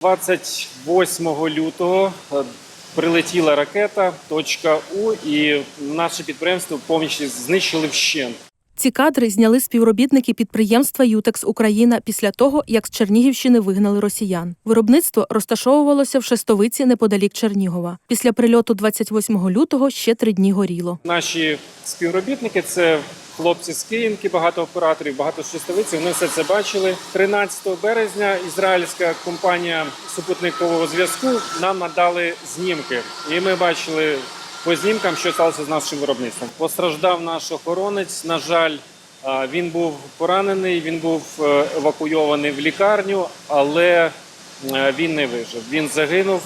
28 лютого е, прилетіла ракета точка У, і наше підприємство повністю знищили вщент. Ці кадри зняли співробітники підприємства Ютекс Україна після того, як з Чернігівщини вигнали росіян. Виробництво розташовувалося в Шестовиці неподалік Чернігова. Після прильоту 28 лютого ще три дні горіло. Наші співробітники це хлопці з Київки, багато операторів, багато шестовиці. Вони все це бачили. 13 березня ізраїльська компанія супутникового зв'язку нам надали знімки, і ми бачили по знімкам, що сталося з нашим виробництвом. Постраждав наш охоронець. На жаль, він був поранений, він був е, евакуйований в лікарню, але е, він не вижив. Він загинув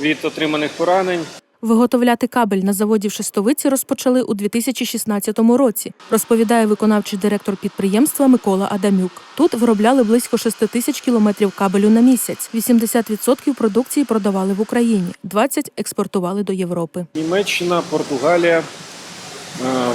від отриманих поранень. Виготовляти кабель на заводі в Шестовиці розпочали у 2016 році, розповідає виконавчий директор підприємства Микола Адамюк. Тут виробляли близько 6 тисяч кілометрів кабелю на місяць. 80% продукції продавали в Україні, 20% експортували до Європи. Німеччина, Португалія,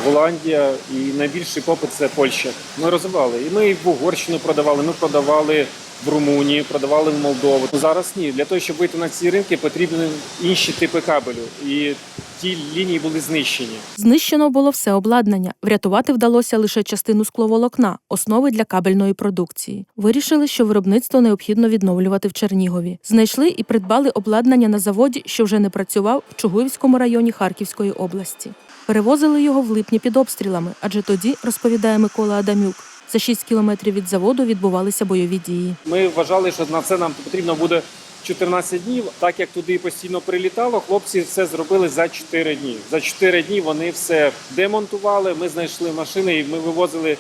Голландія і найбільший попит це Польща. Ми розвивали. І ми в Угорщину продавали, ми продавали в Румунії, продавали в Молдову. Зараз ні. Для того, щоб вийти на ці ринки, потрібні інші типи кабелю. І ті лінії були знищені. Знищено було все обладнання. Врятувати вдалося лише частину скловолокна, основи для кабельної продукції. Вирішили, що виробництво необхідно відновлювати в Чернігові. Знайшли і придбали обладнання на заводі, що вже не працював в Чугуївському районі Харківської області. Перевозили його в липні під обстрілами, адже тоді, розповідає Микола Адамюк, за 6 кілометрів від заводу відбувалися бойові дії. Ми вважали, що на це нам потрібно буде 14 днів. Так як туди постійно прилітало, хлопці все зробили за 4 дні. За 4 дні вони все демонтували. Ми знайшли машини і ми вивозили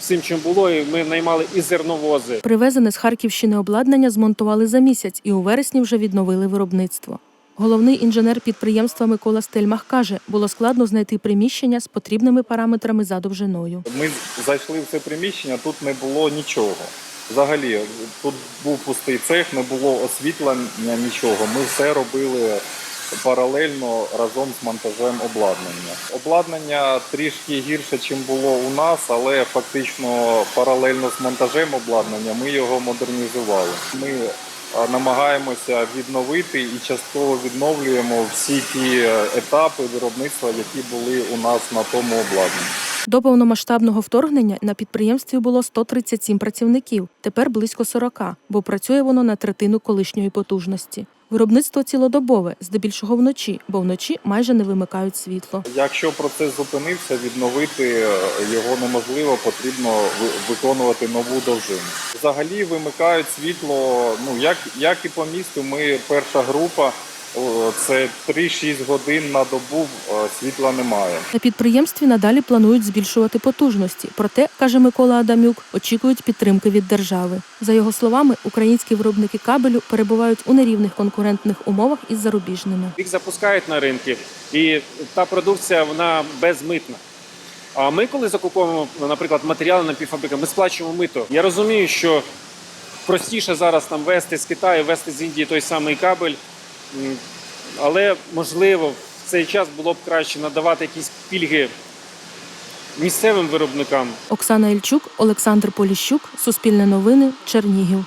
всім, чим було. І ми наймали і зерновози. Привезене з Харківщини обладнання змонтували за місяць і у вересні вже відновили виробництво. Головний інженер підприємства Микола Стельмах каже, було складно знайти приміщення з потрібними параметрами за довжиною. Ми зайшли в це приміщення, тут не було нічого. Взагалі, тут був пустий цех, не було освітлення, нічого. Ми все робили паралельно разом з монтажем обладнання. Обладнання трішки гірше, ніж було у нас, але фактично паралельно з монтажем обладнання ми його модернізували. Ми намагаємося відновити і частково відновлюємо всі ті е, етапи виробництва, які були у нас на тому обладнанні. До повномасштабного вторгнення на підприємстві було 137 працівників, тепер близько 40, бо працює воно на третину колишньої потужності. Виробництво цілодобове, здебільшого вночі, бо вночі майже не вимикають світло. Якщо процес зупинився, відновити е, його неможливо, потрібно ви- виконувати нову довжину. Взагалі вимикають світло. Ну як, як і по місту, ми перша група. Це 3-6 годин на добу е, світла немає. На підприємстві надалі планують збільшувати потужності. Проте, каже Микола Адамюк, очікують підтримки від держави. За його словами, українські виробники кабелю перебувають у нерівних конкурентних умовах із зарубіжними. Їх запускають на ринки, і та продукція вона безмитна. А ми, коли закуповуємо, наприклад, матеріали на півфабрика, ми сплачуємо мито. Я розумію, що простіше зараз там вести з Китаю, вести з Індії той самий кабель, але можливо в цей час було б краще надавати якісь пільги місцевим виробникам. Оксана Ільчук, Олександр Поліщук, Суспільне новини, Чернігів.